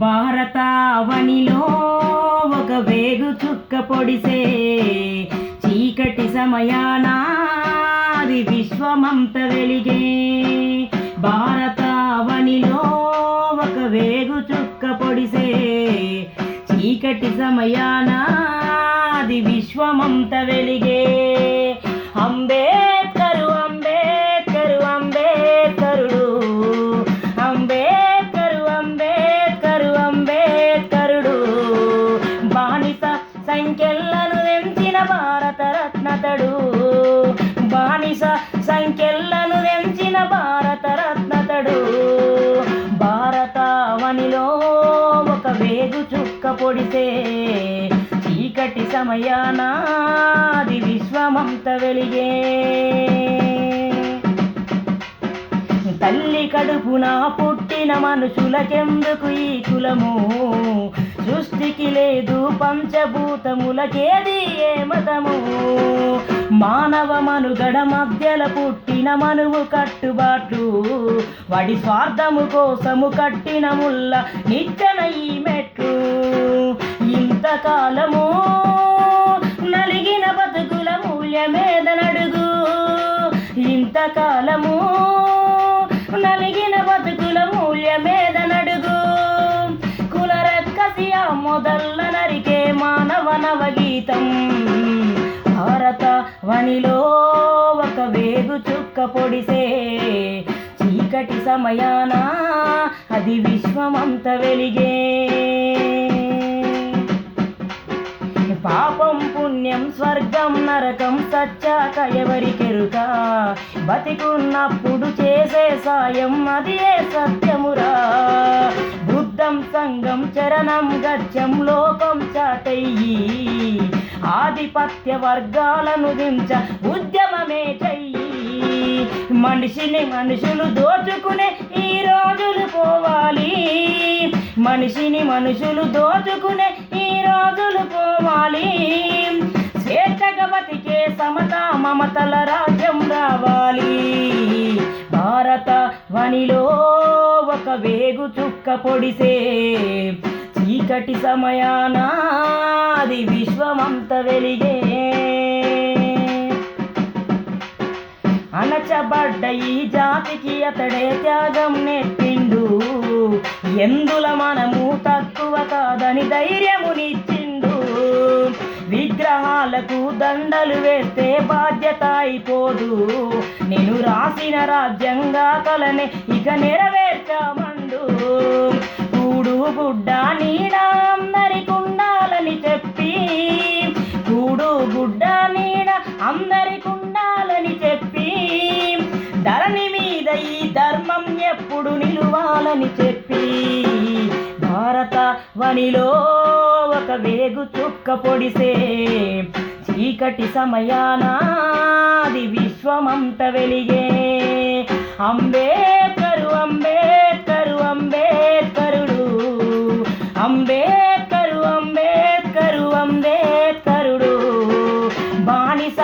భారతావనిలో ఒక వేగు చుక్క పొడిసే చీకటి సమయానాది విశ్వమంత వెలిగే భారతావనిలో ఒక వేగు చుక్క పొడిసే చీకటి సమయానాది విశ్వమంత వెలిగే అంబే సంఖ్యలను తెంచిన భారతరత్నతడు బానిస సంఖ్యలను తెంచిన భారతరత్నతడు భారతావనిలో ఒక వేగు చుక్క పొడిసే చీకటి సమయానాది విశ్వమంత వెలిగే తల్లి కడుపున పుట్టిన మనుషులకెందుకు ఈ కులము? సృష్టికి లేదు పంచభూతములకేది ఏ మతము? మానవ మనుగడ మధ్యల పుట్టిన మనువు కట్టుబాట్లు వాడి స్వార్థము కోసము కట్టిన ముళ్ళ నిచ్చన ఈ మెట్లు. ఇంతకాలము నలిగిన బతుకుల మూల్యమేదనడుగు? ఇంతకాలము నలిగిన బతుకుల మూల్యమేదనడుగు కులరక్కసి ఆ మొదల్ల నరికే మానవ నవగీతం. భారత వనిలో ఒక వేగు చుక్క పొడిసే చీకటి సమయాన అది విశ్వమంత వెలిగే. పాపం పుణ్యం స్వర్గం నరకం సచ్చాక ఎవరికెరుగా బతికున్నప్పుడు చేసే సాయం అది ఏ సత్యమురా. బుద్ధం సంగం చరణం గత్యం లోకం చాటయ్యి. ఆధిపత్య వర్గాలను దించ ఉద్యమమే చెయ్యి. మనిషిని మనుషులు దోచుకునే ఈ రోజులు పోవాలి. మనిషిని మనుషులు దోచుకునే ఈ రోజులు పోవాలి. ఏ జగవతికే సమత మమతల రాజ్యం రావాలి? భారత వనిలో ఒక వేగు చుక్క పొడిసే చీకటి సమయాన అది విశ్వమంత వెలిగే. అణచబడ్డ ఈ జాతికి అతడే త్యాగం నెట్టిండు ఎందుల మనము తక్కువ కాదని ధైర్యమునిచ్చి విగ్రహాలకు దండలు వేస్తే బాధ్యత అయిపోదు. నేను రాసిన రాజ్యంగా కలనే ఇక నెరవేర్చమండు. కూడు గుడ్డ నీడ అందరికి ఉండాలని చెప్పి కూడు గుడ్డ నీడ అందరికి ఉండాలని చెప్పి ధరణి మీద ఈ ధర్మం ఎప్పుడు నిలువాలని చెప్పి భారత వనిలో ఒక వేగు చుక్క పొడిసే చీకటి సమయాన అది విశ్వమంత వెలిగే. అంబేద్కరు అంబేద్కరు అంబేద్కరుడు అంబేద్కరు అంబేద్కరు అంబేద్కరుడు. బానిస